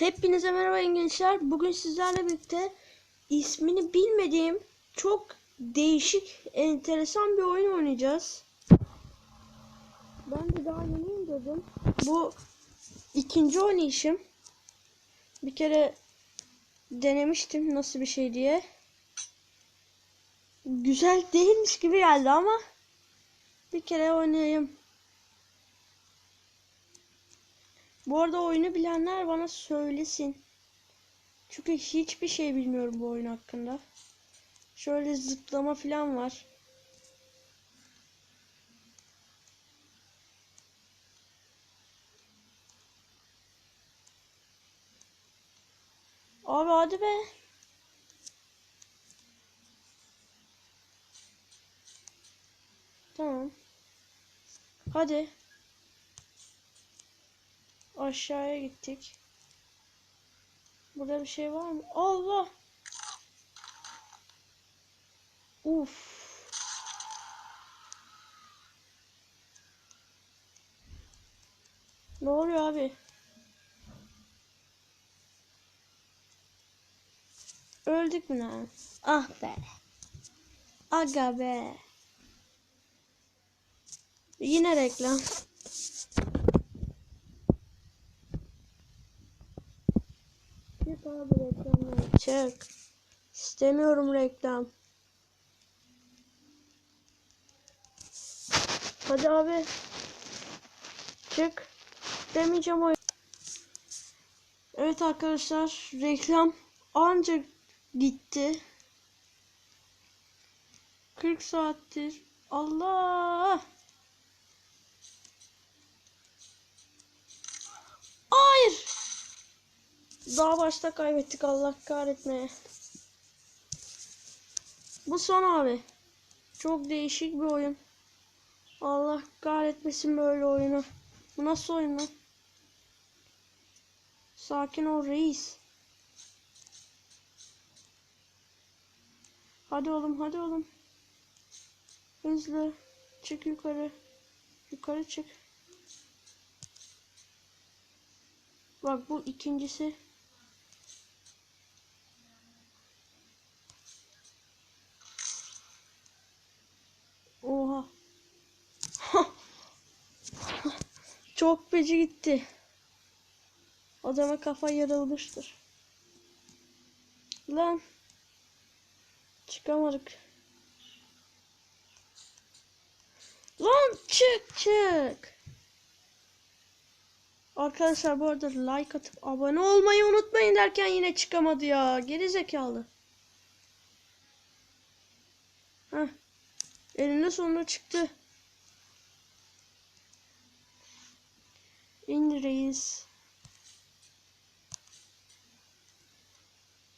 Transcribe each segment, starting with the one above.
Hepinize merhaba gençler. Bugün sizlerle birlikte ismini bilmediğim çok değişik, enteresan bir oyun oynayacağız. Ben de daha yeni indirdim. Bu ikinci oynayışım. Bir kere denemiştim nasıl bir şey diye. Güzel değilmiş gibi geldi ama bir kere oynayayım. Bu arada oyunu bilenler bana söylesin. Çünkü hiçbir şey bilmiyorum bu oyun hakkında. Şöyle zıplama falan var. Abi hadi be. Tamam. Hadi. Aşağıya gittik. Burada bir şey var mı? Allah! Uf. Ne oluyor abi? Öldük mü lan? Ah be. Aga be. Yine reklam. Abi reklamdan çık. İstemiyorum reklam. Hadi abi. Çık. Demeyeceğim o. Evet arkadaşlar reklam ancak gitti. 40 saattir. Allah. Daha başta kaybettik Allah kahretmeye. Bu son abi. Çok değişik bir oyun. Allah kahretmesin böyle oyunu. Bu nasıl oyun lan? Sakin ol reis. Hadi oğlum hadi oğlum. Hızlı. Çık yukarı. Yukarı çık. Bak bu ikincisi. Oha. Çok beci gitti. Adama kafa yarılmıştır. Lan. Çıkamadık. Lan çık çık. Arkadaşlar bu arada like atıp abone olmayı unutmayın derken yine çıkamadı ya. Geri zekalı. Heh. Elinde sonunda çıktı. İn reis.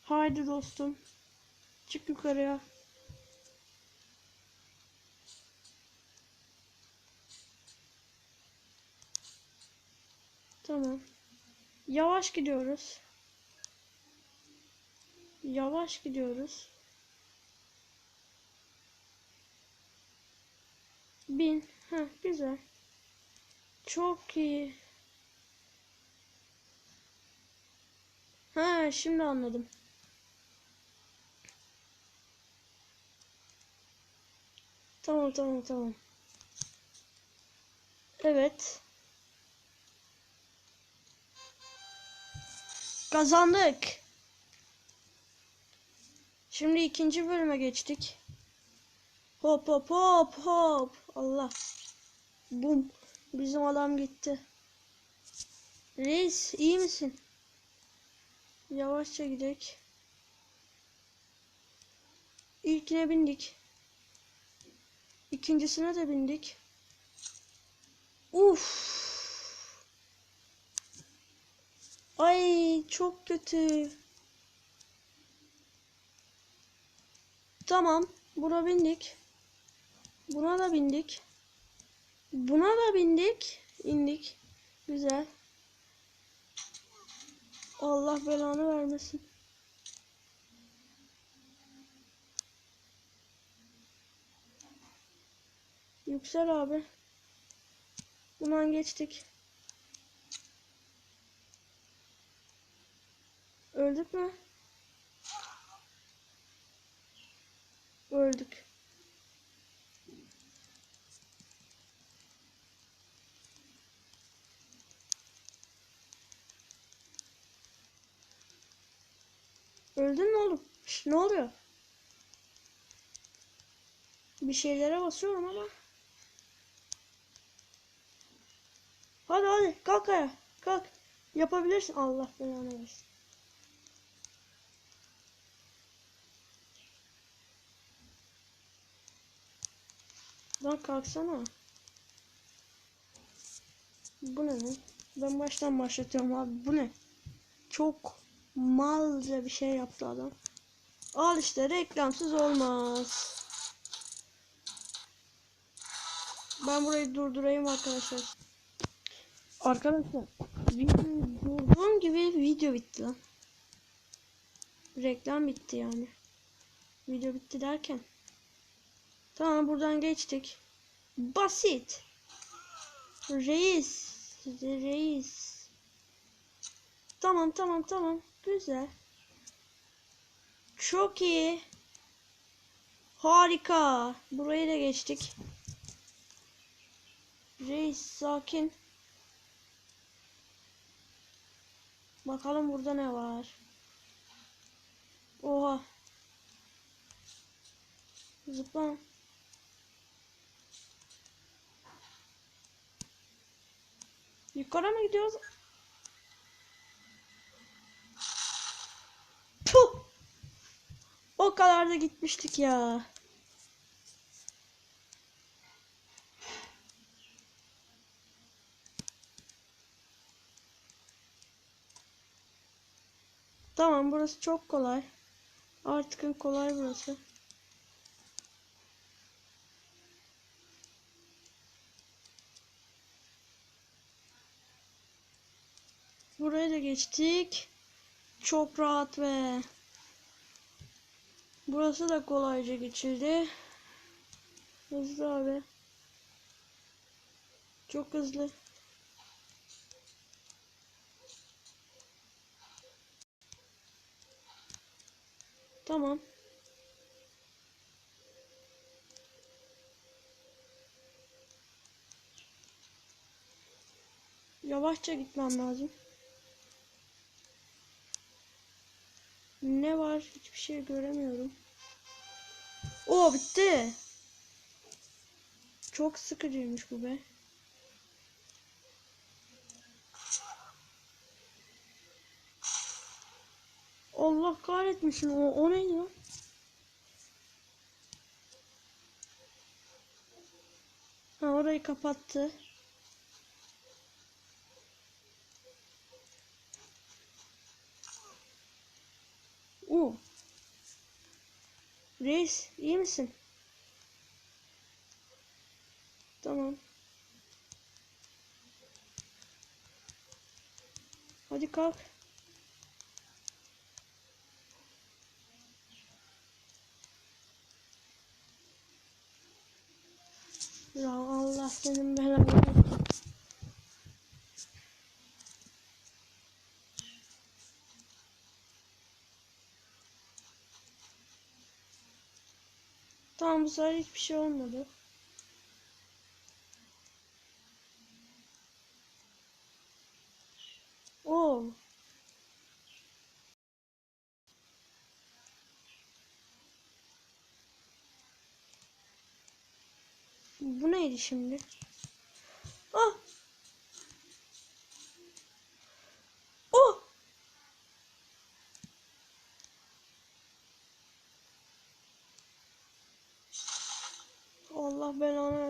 Haydi dostum. Çık yukarıya. Tamam. Yavaş gidiyoruz. Yavaş gidiyoruz. Bin. Ha güzel. Çok iyi. Ha şimdi anladım. Tamam tamam tamam. Evet. Kazandık. Şimdi ikinci bölüme geçtik. Hop hop hop hop. Allah. Bum. Bizim adam gitti. Reis iyi misin? Yavaşça gidelim. İlkine bindik. İkincisine de bindik. Uf. Ay çok kötü. Tamam. Buna bindik. Buna da bindik. Buna da bindik. İndik. Güzel. Allah belanı vermesin. Yüksel abi. Bundan geçtik. Öldük mü? Öldük. Öldün oğlum? Şş, ne oluyor? Bir şeylere basıyorum ama. Hadi hadi kalk ayağa. Kalk. Yapabilirsin. Allah belanı versin. Lan kalksana. Bu ne lan? Ben baştan başlatıyorum abi. Bu ne? Çok malca bir şey yaptı adam. Al işte reklamsız olmaz. Ben burayı durdurayım arkadaşlar. Arkadaşlar video durduğum gibi video bitti lan. Reklam bitti yani. Video bitti derken. Tamam buradan geçtik. Basit. Reis. Reis. Tamam tamam tamam. Güzel. Çok iyi. Harika. Burayı da geçtik. Reis sakin. Bakalım burada ne var. Oha. Zıpla. Yukarı mı gidiyoruz? O kadar da gitmiştik ya. Tamam burası çok kolay. Artık kolay burası. Buraya da geçtik. Çok rahat ve burası da kolayca geçildi. Hızlı abi. Çok hızlı. Tamam. Yavaşça gitmem lazım. Ne var? Hiçbir şey göremiyorum. O bitti. Çok sıkıcıymış bu be. Allah kahretmesin o, o neydi lan? Ha orayı kapattı. Oo. Reis iyi misin? Tamam. Hadi kalk. Ya Allah senin belanı. Tamam bu sefer hiçbir şey olmadı. Oo. Bu neydi şimdi? Ah! Oh!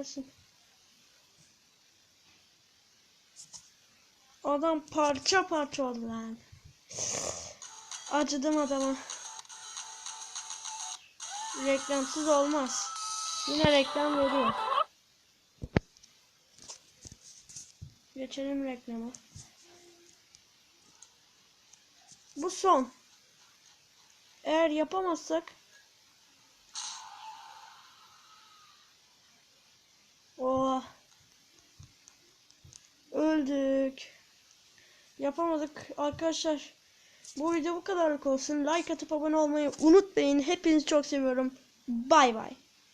Versin. Adam parça parça oldu lan. Acıdım adama. Reklamsız olmaz. Yine reklam veriyor. Geçelim reklama. Bu son. Eğer yapamazsak Oha. Öldük. Yapamadık arkadaşlar. Bu video bu kadarlık olsun. Like atıp abone olmayı unutmayın. Hepinizi çok seviyorum. Bay bay.